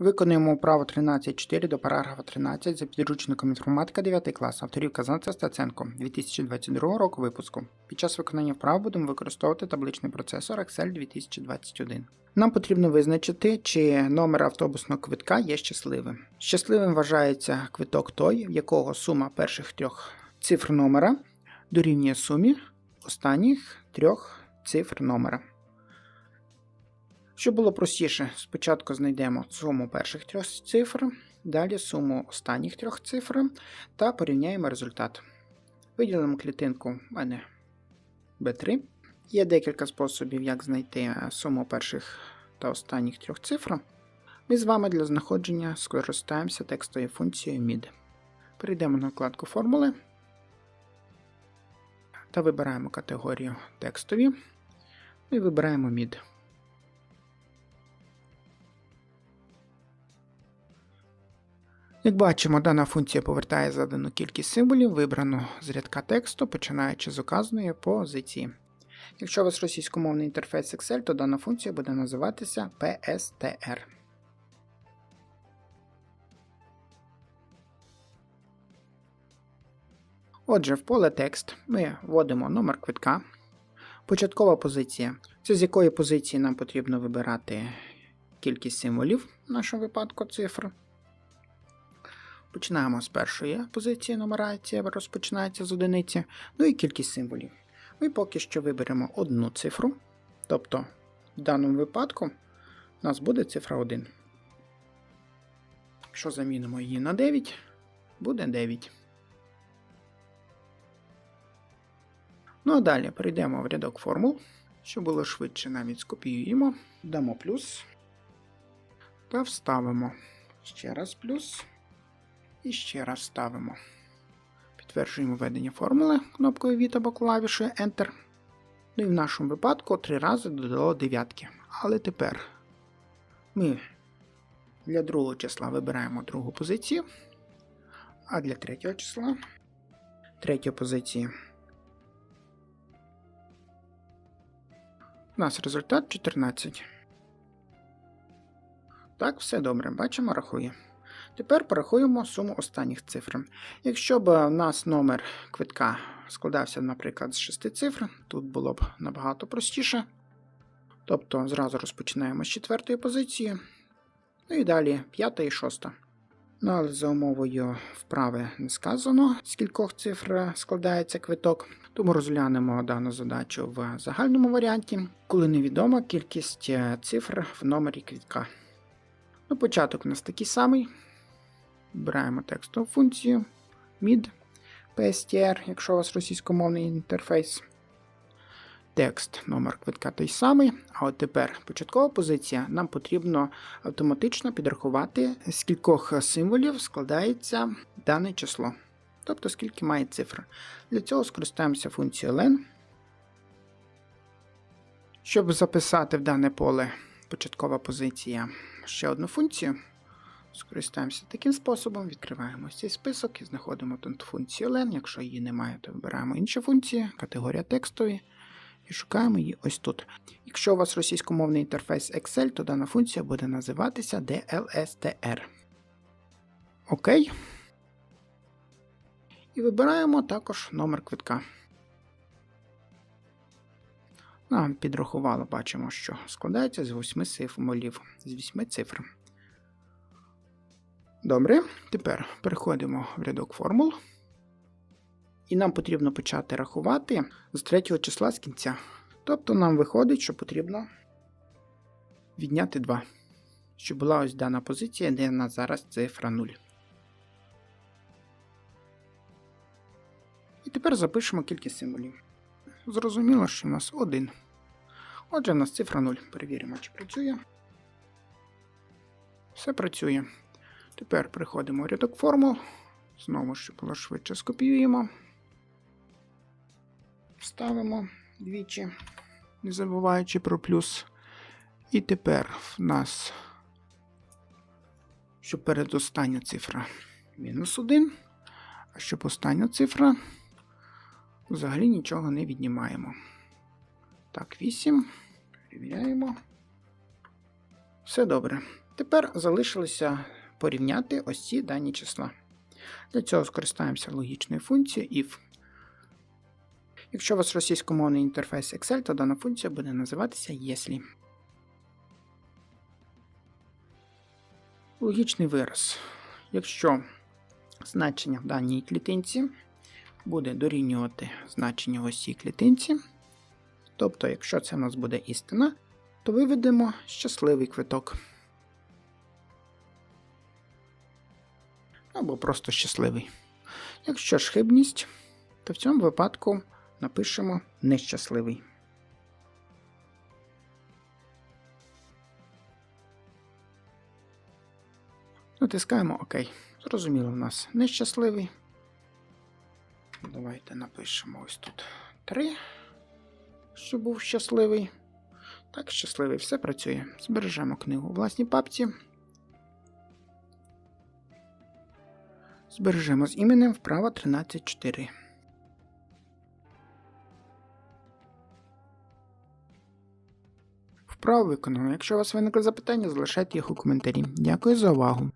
Виконуємо вправу 13.4 до параграфа 13 за підручником інформатика 9 клас авторів Казанця Стаценко 2022 року випуску. Під час виконання вправ будемо використовувати табличний процесор Excel 2021. Нам потрібно визначити, чи номер автобусного квитка є щасливим. Щасливим вважається квиток той, в якого сума перших трьох цифр номера дорівнює сумі останніх трьох цифр номера. Щоб було простіше, спочатку знайдемо суму перших трьох цифр, далі суму останніх трьох цифр та порівняємо результат. Виділимо клітинку в мене B3. Є декілька способів, як знайти суму перших та останніх трьох цифр. Ми з вами для знаходження скористаємося текстовою функцією MID. Перейдемо на вкладку формули та вибираємо категорію текстові і вибираємо MID. Як бачимо, дана функція повертає задану кількість символів, вибрану з рядка тексту, починаючи з указаної позиції. Якщо у вас російськомовний інтерфейс Excel, то дана функція буде називатися PSTR. Отже, в поле текст ми вводимо номер квитка, початкова позиція, це з якої позиції нам потрібно вибирати кількість символів, в нашому випадку цифр. Починаємо з першої позиції нумерація, розпочинається з одиниці, ну і кількість символів. Ми поки що виберемо одну цифру, тобто в даному випадку у нас буде цифра 1. Якщо замінимо її на 9, буде 9. Ну а далі перейдемо в рядок формул. Щоб було швидше, навіть скопіюємо, дамо плюс та вставимо ще раз плюс. І ще раз ставимо. Підтверджуємо введення формули кнопкою Від або клавішою Enter. Ну і в нашому випадку три рази додало дев'ятки. Але тепер ми для другого числа вибираємо другу позицію, а для третього числа третю позицію. У нас результат 14. Так, все добре, бачимо, рахує. Тепер порахуємо суму останніх цифр. Якщо б у нас номер квитка складався, наприклад, з 6 цифр, тут було б набагато простіше. Тобто зразу розпочинаємо з четвертої позиції, ну і далі п'ята і шоста. Ну, але за умовою вправи не сказано, з кількох цифр складається квиток, тому розглянемо дану задачу в загальному варіанті, коли невідома кількість цифр в номері квитка. Ну, Початок у нас такий самий. Вибираємо текстову функцію mid PSTR, якщо у вас російськомовний інтерфейс. Текст, номер квитка той самий. А от тепер початкова позиція. Нам потрібно автоматично підрахувати, з кількох символів складається дане число. Тобто, скільки має цифр. Для цього скористаємося функцією len. Щоб записати в дане поле початкова позиція ще одну функцію. Скористаємося таким способом, відкриваємо цей список і знаходимо тут функцію len. Якщо її немає, то вибираємо інші функції, категорія текстові, і шукаємо її ось тут. Якщо у вас російськомовний інтерфейс Excel, то дана функція буде називатися DLSTR. Окей. І вибираємо також номер квитка. Нам підрахувало, бачимо, що складається з 8 символів, з 8 цифр. Добре, тепер переходимо в рядок формул. І нам потрібно почати рахувати з третього числа з кінця. Тобто нам виходить, що потрібно відняти 2. Щоб була ось дана позиція, де у нас зараз цифра 0. І тепер запишемо кількість символів. Зрозуміло, що в нас 1. Отже, в нас цифра 0. Перевіримо, чи працює. Все працює. Тепер переходимо в рядок формул. Знову, щоб було швидше скопіюємо. Вставимо двічі, не забуваючи про плюс. І тепер в нас, щоб передостання цифра мінус 1, а щоб остання цифра взагалі нічого не віднімаємо. Так, 8. Перевіряємо. Все добре. Тепер залишилося порівняти ось ці дані числа. Для цього скористаємося логічною функцією if. Якщо у вас російськомовний інтерфейс Excel, то дана функція буде називатися если. Логічний вираз. Якщо значення в даній клітинці буде дорівнювати значенню в ось цій клітинці, тобто, якщо це в нас буде істина, то виведемо щасливий квиток. Або просто щасливий. Якщо ж хибність, то в цьому випадку напишемо нещасливий. Натискаємо ОК. Зрозуміло, в нас нещасливий. Давайте напишемо ось тут 3, щоб був щасливий. Так, щасливий, все працює. Збережемо книгу у власній папці. Збережемо з іменем вправа 13.4. Вправо виконано. Якщо у вас виникли запитання, залишайте їх у коментарі. Дякую за увагу.